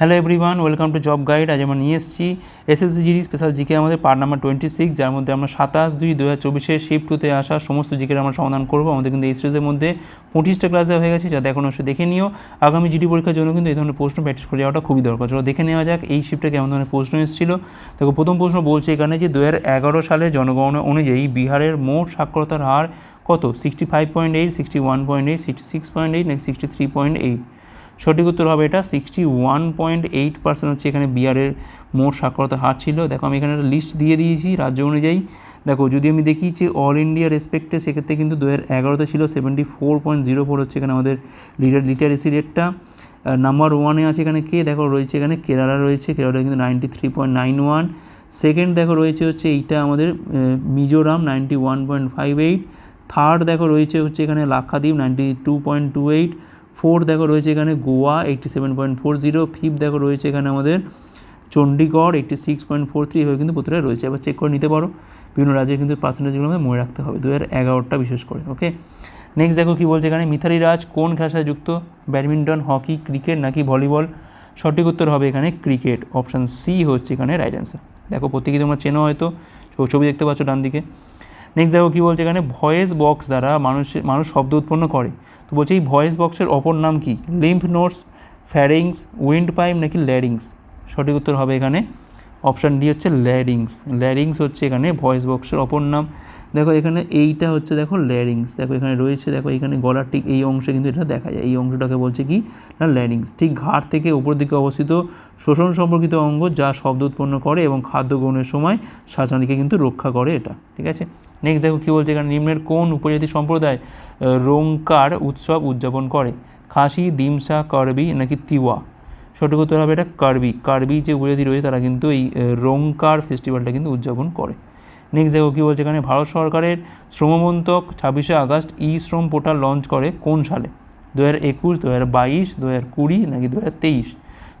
Hello everyone welcome to job guide আজ আমরা নিয়ে এসেছি এসএসসি জিডি স্পেশাল জিকে আমাদের পার্ট নাম্বার টোয়েন্টি সিক্স যার মধ্যে আমরা সাতাশ দুই দু হাজার চব্বিশে শিফট টুতে আসা সমস্ত জিকের আমরা সমাধান করব। আমাদের কিন্তু এই সিরিজের মধ্যে পঁচিশটা ক্লাসে হয়ে গেছে, যাতে এখন অবশ্যই দেখে নিও। আগামী জিডি পরীক্ষার জন্য কিন্তু এই ধরনের প্রশ্ন প্র্যাকটিস করে যাওয়াটা খুবই দরকার। চলো দেখে নেওয়া যাক এই শিফটে কেমন ধরনের প্রশ্ন এসেছিল। দেখো, প্রথম প্রশ্ন বলছে এখানে যে দু হাজার এগারো সালে জনগণনা অনুযায়ী বিহারের মোট সাক্ষরতার হার কত? Sixty five point eight sixty one point eight sixty six point eight নাকি সিক্সটি থ্রি পয়েন্ট এইট সঠিক উত্তর হবে এটা sixty one point eight percent হচ্ছে এখানে বিহারের মোট সাক্ষরতা হার ছিল। দেখো আমি এখানে একটা লিস্ট দিয়ে দিয়েছি রাজ্য অনুযায়ী। দেখো যদি আমি দেখি যে অল ইন্ডিয়া রেসপেক্টে সেক্ষেত্রে কিন্তু দু হাজার এগারোতে ছিল seventy four point zero four হচ্ছে এখানে আমাদের লিটার লিটারেসি রেটটা নাম্বার ওয়ানে আছে এখানে কে? দেখো রয়েছে এখানে কেরালা রয়েছে কেরালা কিন্তু ninety three point nine one second দেখো রয়েছে হচ্ছে এইটা আমাদের Mizoram ninety one point five eight third দেখো রয়েছে হচ্ছে এখানে Lakshadweep ninety two point two eight fourth দেখো রয়েছে এখানে Goa eighty seven point four zero fifth দেখো রয়েছে এখানে আমাদের Chandigarh eighty six point four three হয়ে কিন্তু প্রতিটা রয়েছে। এবার চেক করে নিতে পারো। বিভিন্ন রাজ্যের কিন্তু পার্সেন্টেজগুলো আমাদের মনে রাখতে হবে। দু হাজার এগারোটা বিশেষ করে ওকে নেক্সট দেখো কী বলছে এখানে, মিথালি রাজ কোন খেলার সাথে যুক্ত? ব্যাডমিন্টন, হকি, ক্রিকেট নাকি ভলিবল? সঠিক উত্তর হবে এখানে ক্রিকেট। অপশান সি হচ্ছে এখানে রাইট অ্যান্সার দেখো প্রত্যেকে তোমরা চেনো হয়তো। ছবি দেখতে পাচ্ছ ডান দিকে নেক্সট দেখো কী বলছে এখানে ভয়েস বক্স দ্বারা মানুষের মানুষ শব্দ উৎপন্ন করে। তো বলছে এই ভয়েস বক্সের অপর নাম কি? Lymph nodes pharynx windpipe নাকি ল্যারিংস সঠিক উত্তর হবে এখানে। অপশান ডি হচ্ছে ল্যারিংস ল্যারিংস হচ্ছে এখানে ভয়েস বক্সের অপর নাম। দেখো এখানে এইটা হচ্ছে দেখো ল্যারিংস দেখো এখানে রয়েছে, দেখো এখানে গলার ঠিক এই অংশে কিন্তু এটা দেখা যায়। এই অংশটাকে বলছে কি? না ল্যারিংস ঠিক ঘাট থেকে উপর দিকে অবস্থিত শোষণ সম্পর্কিত অঙ্গ যা শব্দ উৎপন্ন করে এবং খাদ্য গ্রহণের সময় শ্বাসনালীকে কিন্তু রক্ষা করে এটা। ঠিক আছে? নেক্সট দেখো কী বলছে এখানে, নিম্নের কোন উপজাতি সম্প্রদায় রোংকার উৎসব উদযাপন করে? খাসি, দিমসা, কার্বি নাকি তিওয়া? সঠিক উত্তর হবে এটা কার্বি। কার্বি যে উপজাতি রয়েছে তারা কিন্তু এই রোংকার ফেস্টিভ্যালটা কিন্তু উদযাপন করে। নেক্সট দেখো কী বলছে এখানে, ভারত সরকারের শ্রমমন্ত্রক ছাব্বিশে আগস্ট ই শ্রম পোর্টাল লঞ্চ করে কোন সালে? দু হাজার একুশ দু হাজার বাইশ দু হাজার কুড়ি নাকি দু হাজার তেইশ?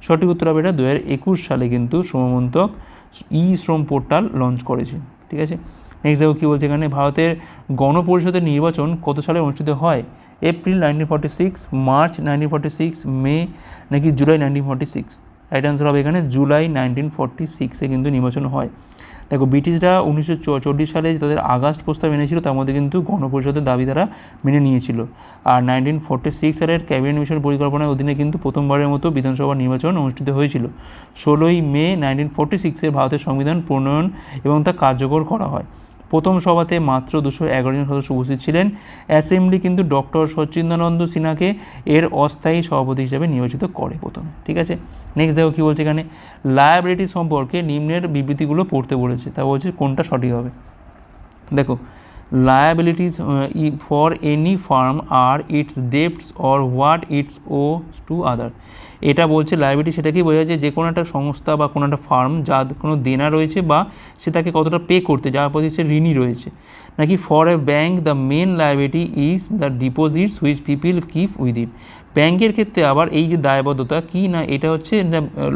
সঠিক উত্তর হবে এটা দু হাজার একুশ সালে কিন্তু শ্রমমন্ত্রক ই শ্রম পোর্টাল লঞ্চ করেছে। ঠিক আছে? নেক্সট দেখো কী বলছে এখানে, ভারতের গণপরিষদের নির্বাচন কত সালে অনুষ্ঠিত হয়? April nineteen forty six March nineteen forty six May নাকি July nineteen forty six right answer হবে এখানে জুলাই নাইনটিন ফর্টি সিক্সে কিন্তু নির্বাচন হয়। দেখো, ব্রিটিশরা উনিশশো চল্লিশ সালে তাদের আগস্ট প্রস্তাব এনেছিল, তার মধ্যে কিন্তু গণপরিষদের দাবি তারা মেনে নিয়েছিল। আর নাইনটিন ফোর্টি সিক্স সালের ক্যাবিনেট মিশন পরিকল্পনার অধীনে কিন্তু প্রথমবারের মতো বিধানসভা নির্বাচন অনুষ্ঠিত হয়েছিল। ষোলোই মে নাইনটিন ফোর্টি সিক্সে ভারতের সংবিধান প্রণয়ন এবং তা কার্যকর করা হয়। প্রথম সভাতে মাত্র দুশো এগারো জন সদস্য উপস্থিত ছিলেন। অ্যাসেম্বলি কিন্তু ডক্টর সচ্চিদানন্দ সিনহাকে এর অস্থায়ী সভাপতি হিসেবে নির্বাচিত করে প্রথমে। ঠিক আছে? নেক্সট দেখো কী বলছে এখানে। লায়াবিলিটি সম্পর্কে নিম্নের বিবৃতিগুলো পড়তে বলেছে। তা বলছে কোনটা সঠিক হবে? দেখো liabilities for any firm are its debts or what its owe to other এটা বলছে লায়াবিলিটি সেটাকেই বোঝা যায় যে কোনো একটা সংস্থা বা কোনো একটা ফার্ম যার কোনো দেনা রয়েছে বা সে তাকে কতটা পে করতে, যার প্রতি সে ঋণই রয়েছে। নাকি for a bank the main liability is the deposits which people keep it ব্যাংকের ক্ষেত্রে আবার এই যে দায়বদ্ধতা, কি না এটা হচ্ছে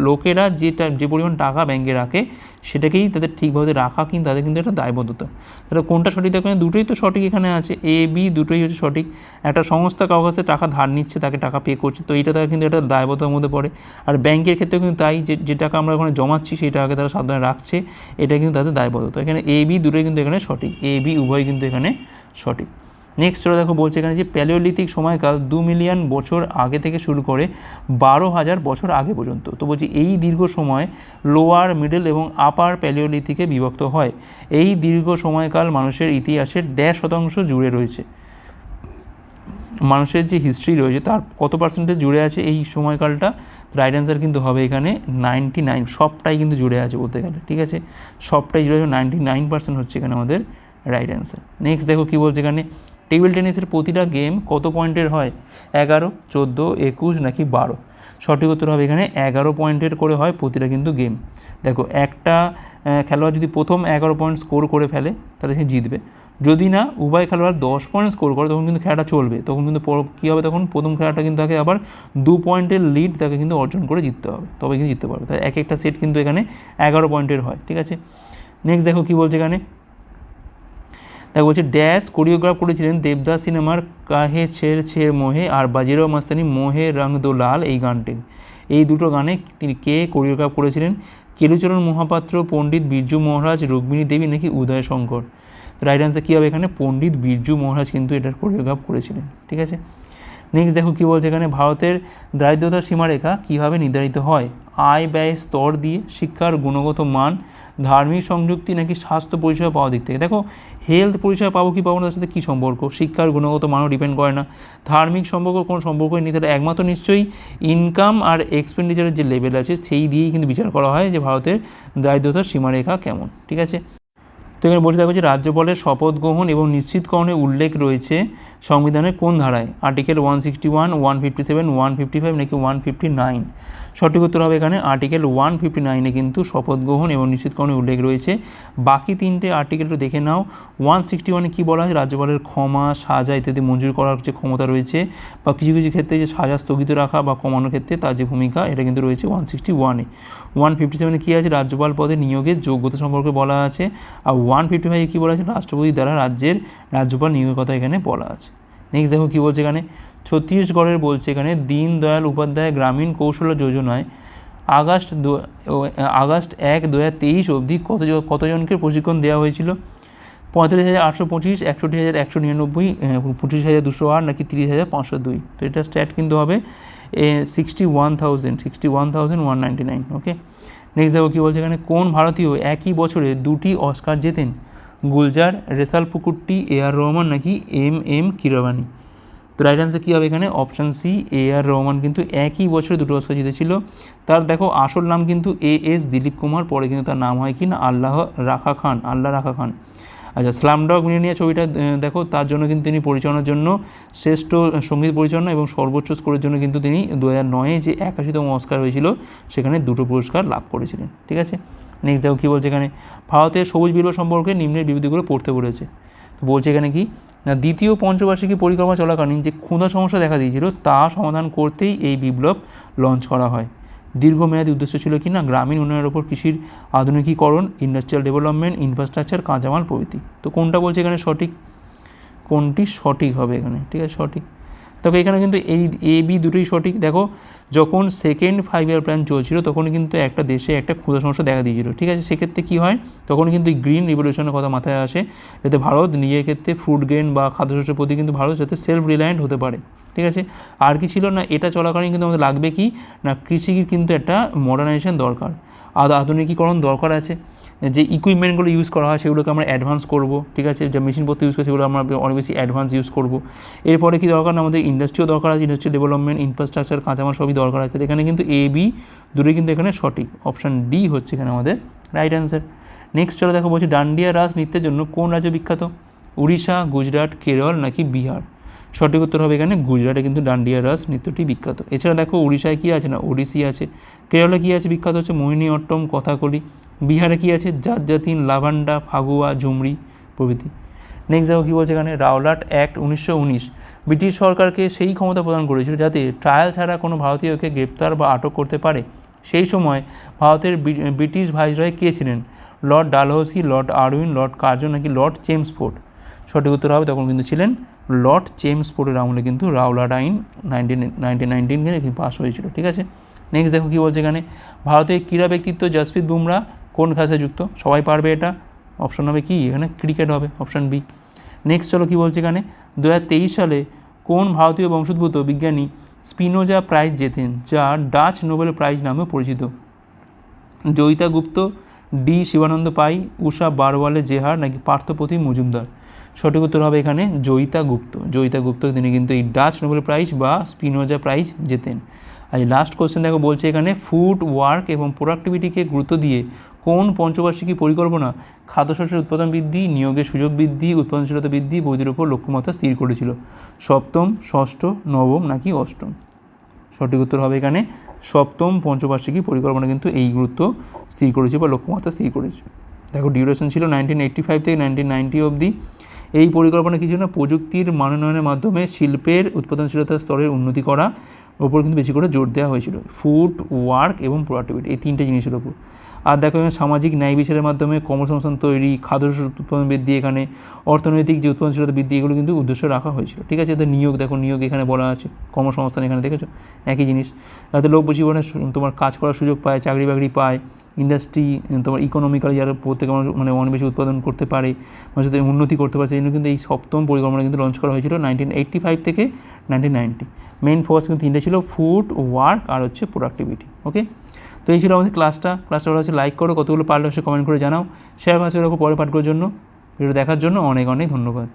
লোকেরা যেটা, যে পরিমাণ টাকা ব্যাংকে রাখে, সেটাকেই তাদের ঠিকভাবে রাখা কিন্তু তাদের কিন্তু একটা দায়বদ্ধতা। তাহলে কোনটা সঠিক দেখো, দুটোই তো সঠিক এখানে আছে এ বি দুটোই হচ্ছে সঠিক। একটা সংস্থা কারও কাছে টাকা ধার নিচ্ছে, তাকে টাকা পে করছে, তো এইটা তারা কিন্তু একটা দায়বদ্ধতার মধ্যে পড়ে। আর ব্যাংকের ক্ষেত্রেও কিন্তু তাই, যে যে টাকা আমরা ওখানে জমাচ্ছি সেই টাকাকে তারা সাবধানে রাখছে, এটা কিন্তু তাদের দায়বদ্ধতা। এখানে এ বি দুটোই কিন্তু এখানে সঠিক এ বি উভয় কিন্তু এখানে সঠিক। নেক্সট ওরা দেখো, বলছে এখানে যে প্যালিওলিথিক সময়কাল দু মিলিয়ন বছর আগে থেকে শুরু করে, বারো হাজার বছর আগে পর্যন্ত। তো বলছি এই দীর্ঘ সময় লোয়ার মিডল এবং আপার প্যালিওলিথিকে বিভক্ত হয়। এই দীর্ঘ সময়কাল মানুষের ইতিহাসের ড্যাশ শতাংশ জুড়ে রয়েছে। মানুষের যে হিস্ট্রি রয়েছে, তার কত পার্সেন্টেজ জুড়ে আছে এই সময়কালটা? রাইট অ্যান্সার কিন্তু হবে এখানে নাইনটি নাইন সবটাই কিন্তু জুড়ে আছে বলতে গেলে, ঠিক আছে? সবটাই জুড়ে আছে নাইনটি নাইন পার্সেন্ট হচ্ছে এখানে আমাদের রাইট অ্যান্সার নেক্সট দেখো কী বলছে এখানে টেবিল টেনিসের প্রতিটা গেম কত পয়েন্টের হয়? এগারো, চোদ্দ, একুশ নাকি বারো? সঠিক উত্তর হবে এখানে এগারো পয়েন্টের করে হয় প্রতিটা কিন্তু গেম। দেখো, একটা খেলোয়াড় যদি প্রথম এগারো পয়েন্ট স্কোর করে ফেলে, তাহলে সে জিতবে। যদি না উভয় খেলোয়াড় দশ পয়েন্ট স্কোর করে, তখন কিন্তু খেলাটা চলবে। তখন কিন্তু কী হবে তখন? প্রথম খেলাটা কিন্তু তাকে আবার দু পয়েন্টের লিড তাকে কিন্তু অর্জন করে জিততে হবে। তবে কিন্তু জিততে পারবে। তাই এক একটা সেট কিন্তু এখানে এগারো পয়েন্টের হয়। ঠিক আছে? নেক্সট দেখো কী বলছে এখানে? দেখো বলছে, ড্যাশ কোরিওগ্রাফ করেছিলেন দেবদাস সিনেমার কাহে ছের ছের মোহে আর বাজিরাও মাস্তানি মোহে রং দো লাল এই গানটি। এই দুটো গানে তিনি কে কোরিওগ্রাফ করেছিলেন? কেলুচরণ মহাপাত্র, পণ্ডিত বিরজু মহারাজ, রুক্মিণী দেবী নাকি উদয় শঙ্কর রাইট অ্যান্সার কী হবে এখানে? পণ্ডিত বিরজু মহারাজ কিন্তু এটার কোরিওগ্রাফ করেছিলেন, ঠিক আছে? নেক্সট দেখো কী বলছে এখানে, ভারতের দারিদ্রতার সীমারেখা কীভাবে নির্ধারিত হয়? আয় ব্যয় স্তর দিয়ে শিক্ষার গুণগত মান, ধার্মিক সংযুক্তি নাকি স্বাস্থ্য পরিষেবা পাওয়ার দিক থেকে? দেখো হেলথ পরিষেবা পাবো কি পাবো না, তার সাথে কী সম্পর্ক? শিক্ষার গুণগত মানও ডিপেন্ড করে না। ধার্মিক সম্পর্ক কোনো সম্পর্কই নেই, তাহলে একমাত্র নিশ্চয়ই ইনকাম আর এক্সপেন্ডিচারের যে লেভেল আছে, সেই দিয়েই কিন্তু বিচার করা হয় যে ভারতের দারিদ্রতার সীমারেখা কেমন, ঠিক আছে? এখানে বলতে থাকবে যে রাজ্যপালের শপথ গ্রহণ এবং নিশ্চিতকরণের উল্লেখ রয়েছে সংবিধানের কোন ধারায়। Article one sixty one one fifty seven one fifty five নাকি ওয়ান ফিফটি নাইন সঠিক উত্তর হবে এখানে আর্টিকেল ওয়ান ফিফটি নাইনে কিন্তু শপথ গ্রহণ এবং নিশ্চিতকরণের উল্লেখ রয়েছে। বাকি তিনটে আর্টিকেলটা দেখে নাও। ওয়ান সিক্সটি ওয়ানে কী বলা হয় রাজ্যপালের ক্ষমা, সাজা ইত্যাদি মঞ্জুর করার যে ক্ষমতা রয়েছে বা কিছু কিছু ক্ষেত্রে যে সাজা স্থগিত রাখা বা কমানোর ক্ষেত্রে তার যে ভূমিকা, এটা কিন্তু রয়েছে ওয়ান সিক্সটি ওয়ানে ওয়ান ফিফটি সেভেনে কী আছে? রাজ্যপাল পদে নিয়োগের যোগ্যতা সম্পর্কে বলা আছে। আর ওয়ান ফিফটি ফাইভে কী বলা আছে? রাষ্ট্রপতি দ্বারা রাজ্যের রাজ্যপাল নিয়োগের কথা এখানে বলা আছে। নেক্সট দেখো কী বলছে এখানে? ছত্তিশগড়ের বলছে এখানে, দীনদয়াল উপাধ্যায় গ্রামীণ কৌশল যোজনায় আগস্ট দু আগস্ট এক দু হাজার তেইশ অবধি কত কতজনকে প্রশিক্ষণ দেওয়া হয়েছিল? পঁয়তাল্লিশ হাজার আটশো পঁচিশ, একষট্টি হাজার একশো নিরানব্বই পঁচিশ হাজার দুশো আট নাকি তিরিশ হাজার পাঁচশো দুই। তো এটা স্ট্যাট কিন্তু হবে sixty one thousand sixty one thousand one ninety nine okay next দেখো কী বলছে এখানে, কোন ভারতীয় একই বছরে দুটি অস্কার জেতেন? গুলজার, রেসাল পুকুরটি এ আর রহমান নাকি এম এম কিরবানি? তো রাইট অ্যান্সার কী হবে এখানে? Option C A R Rahman কিন্তু একই বছরে দুটো অস্কার জিতেছিল। তার দেখো, আসল নাম কিন্তু এ এস দিলীপ কুমার, পরে কিন্তু তার নাম হয় কি না? আল্লাহ রাখা খান, আল্লাহ রাখা খান। আচ্ছা স্লামডগ মিলিনিয়া ছবিটা দেখো, তার জন্য কিন্তু তিনি পরিচালনার জন্য শ্রেষ্ঠ সংগীত পরিচালনা এবং সর্বোচ্চ স্কোরের জন্য কিন্তু তিনি দু হাজার নয়ে যে একাশিতম অস্কার হয়েছিল, সেখানে দুটো পুরস্কার লাভ করেছিলেন। ঠিক আছে? নেক্সট দেখো কী বলছে এখানে? ভারতের সবুজ বিপ্লব সম্পর্কে নিম্নের বিবৃতিগুলো পড়তে বলেছে। তো বলছে এখানে কি? না, দ্বিতীয় পঞ্চবার্ষিকী পরিকল্পনা চলাকালীন যে ক্ষুধা সমস্যা দেখা দিয়েছিল, তা সমাধান করতেই এই বিপ্লব লঞ্চ করা হয়। দীর্ঘমেয়াদী উদ্দেশ্য ছিল কি না? গ্রামীণ উন্নয়নের ওপর কৃষির আধুনিকীকরণ ইন্ডাস্ট্রিয়াল ডেভেলপমেন্ট ইনফ্রাস্ট্রাকচার কাঁচামাল প্রভৃতি। তো কোনটা বলছে এখানে সঠিক? কোনটি সঠিক হবে এখানে? ঠিক আছে, সঠিক। তবে এখানে কিন্তু এই এ বি দুটোই সঠিক। দেখো, যখন সেকেন্ড ফাইভ ইয়ার প্ল্যান চলছিল তখন কিন্তু একটা দেশে একটা ক্ষুদা সমস্যা দেখা দিয়েছিল, ঠিক আছে? সেক্ষেত্রে কী হয়? তখন কিন্তু গ্রিন রিভলিউশনের কথা মাথায় আসে, যাতে ভারত নিজের ক্ষেত্রে ফ্রুট গ্রেন বা খাদ্যশস্যের প্রতি কিন্তু ভারত যাতে সেলফ রিলায়েন্ট হতে পারে, ঠিক আছে? আর কি ছিল না, এটা চলাকালীন কিন্তু আমাদের লাগবে কি? না, কৃষির কিন্তু একটা মডার্নাইজেশন দরকার। আর আধুনিকীকরণ দরকার আছে। যে ইকুইপমেন্টগুলো ইউজ করা হয়, সেগুলোকে আমরা অ্যাডভান্স করব, ঠিক আছে? যে মেশিনপত্র ইউজ করে, সেগুলো আমরা অনেক বেশি অ্যাডভান্স ইউজ করব। এরপরে কি দরকার? আমাদের ইন্ডাস্ট্রিও দরকার আছে ইন্ডাস্ট্রি ডেভেলপমেন্ট ইনফ্রাস্ট্রাকচার কাঁচামাল সবই দরকার আছে। এখানে কিন্তু এ বি দুটোই কিন্তু এখানে সঠিক। অপশান ডি হচ্ছে এখানে আমাদের রাইট অ্যান্সার নেক্সট চলো দেখো, বলছি ডান্ডিয়া রাস নৃত্যের জন্য কোন রাজ্য বিখ্যাত? উড়িষ্যা, গুজরাট, কেরল নাকি বিহার? সঠিক উত্তর হবে এখানে গুজরাটে কিন্তু ডান্ডিয়া রাস নৃত্যটি বিখ্যাত। এছাড়া দেখো উড়িষ্যায় কী আছে না? ওড়িশি আছে। কেরলে কী আছে? বিখ্যাত হচ্ছে মোহিনী অট্টম, কথাকলি। বিহারে কী আছে? জাত জাতিন, লাভান্ডা, ফাগুয়া, ঝুমরি প্রভৃতি। নেক্সট দেখো কী বলছে এখানে? রাওলাট অ্যাক্ট উনিশশো উনিশ। ব্রিটিশ সরকারকে সেই ক্ষমতা প্রদান করেছিল যাতে ট্রায়াল ছাড়া কোনো ভারতীয়কে গ্রেপ্তার বা আটক করতে পারে। সেই সময় ভারতের ব্রিটিশ ভাইসরয় কে ছিলেন? Lord Dalhousie, Lord Irwin, Lord Curzon নাকি লর্ড চেমসফোর্ড সঠিক উত্তর হবে, তখন কিন্তু ছিলেন লর্ড চেমসফোর্ডের আমলে কিন্তু রাওলাট আইন নাইনটিন নাইনটিন নাইনটিন পাস হয়েছিল, ঠিক আছে? নেক্সট দেখো কী বলছে এখানে, ভারতের ক্রীড়া ব্যক্তিত্ব জসপ্রীত বুমরা কোন খাসে যুক্ত? সবাই পারবে এটা? অপশন হবে কি? এখানে ক্রিকেট হবে অপশন বি নেক্সট চলো কী বলছে এখানে দু হাজার তেইশ সালে কোন ভারতীয় বংশোদ্ভূত বিজ্ঞানী স্পিনোজা প্রাইজ জেতেন, যা ডাচ নোবেল প্রাইজ নামে পরিচিত? জয়িতা গুপ্ত ডি শিবানন্দ পাই, উষা বারওয়ালে জেহার নাকি পার্থপ্রতিম মজুমদার? সঠিক উত্তর হবে এখানে জয়িতা গুপ্ত। জয়িতা গুপ্ত, তিনি কিন্তু এই ডাচ নোবেল প্রাইজ বা স্পিনোজা প্রাইজ জেতেন। আর লাস্ট কোশ্চেন দেখো, বলছে এখানে ফুড ওয়ার্ক এবং প্রোডাক্টিভিটিকে গুরুত্ব দিয়ে কোন পঞ্চবার্ষিকী পরিকল্পনা খাদ্যশস্যের উৎপাদন বৃদ্ধি, নিয়োগের সুযোগ বৃদ্ধি, উৎপাদনশীলতা বৃদ্ধি বৈদ্যুর উপর লক্ষ্যমাত্রা স্থির করেছিল? সপ্তম, ষষ্ঠ, নবম নাকি অষ্টম? সঠিক উত্তর হবে এখানে সপ্তম, পঞ্চবার্ষিকী পরিকল্পনা কিন্তু এই গুরুত্ব স্থির করেছে বা লক্ষ্যমাত্রা স্থির করেছে। দেখো ডিউরেশন ছিল নাইনটিন এইট্টি ফাইভ থেকে নাইনটিন নাইনটি অবধি। এই পরিকল্পনা কী ছিল? না প্রযুক্তির মানোন্নয়নের মাধ্যমে শিল্পের উৎপাদনশীলতার স্তরের উন্নতি করা ওপর কিন্তু বেশি করে জোর দেওয়া হয়েছিল। ফুড ওয়ার্ক এবং প্রোডাক্টিভিটি এই তিনটে জিনিসের ওপর। আর দেখো এখানে সামাজিক ন্যায় বিচারের মাধ্যমে কর্মসংস্থান তৈরি, খাদ্য উৎপাদন বৃদ্ধি এখানে, অর্থনৈতিক যে উৎপাদনশীলতা বৃদ্ধি, এগুলো কিন্তু উদ্দেশ্য রাখা হয়েছিল। ঠিক আছে এদের নিয়োগ, দেখো নিয়োগ এখানে বলা আছে কর্মসংস্থান এখানে দেখেছ? একই জিনিস। যাতে লোক জীবনে তোমার কাজ করার সুযোগ পায়, চাকরি বাকরি পায় ইন্ডাস্ট্রি তোমার ইকোনমিক্যালি যারা প্রত্যেকে মানে অনেক বেশি উৎপাদন করতে পারে মানে যাতে উন্নতি করতে পারে, সেই জন্য কিন্তু এই সপ্তম পরিকল্পনা কিন্তু লঞ্চ করা হয়েছিল নাইনটিন এইট্টি ফাইভ থেকে নাইনটিন নাইনটি মেইন ফোকাস কিন্তু তিনটে ছিল ফুড ওয়ার্ক আর হচ্ছে প্রোডাক্টিভিটি ওকে তো এই ছিল আমাদের ক্লাসটা ক্লাসটা ভালো হচ্ছে লাইক করো, কতগুলো পারলে হচ্ছে কমেন্ট করে জানাও। শেয়ার ভাষা পরে পাঠ করার জন্য। ভিডিও দেখার জন্য অনেক অনেক ধন্যবাদ।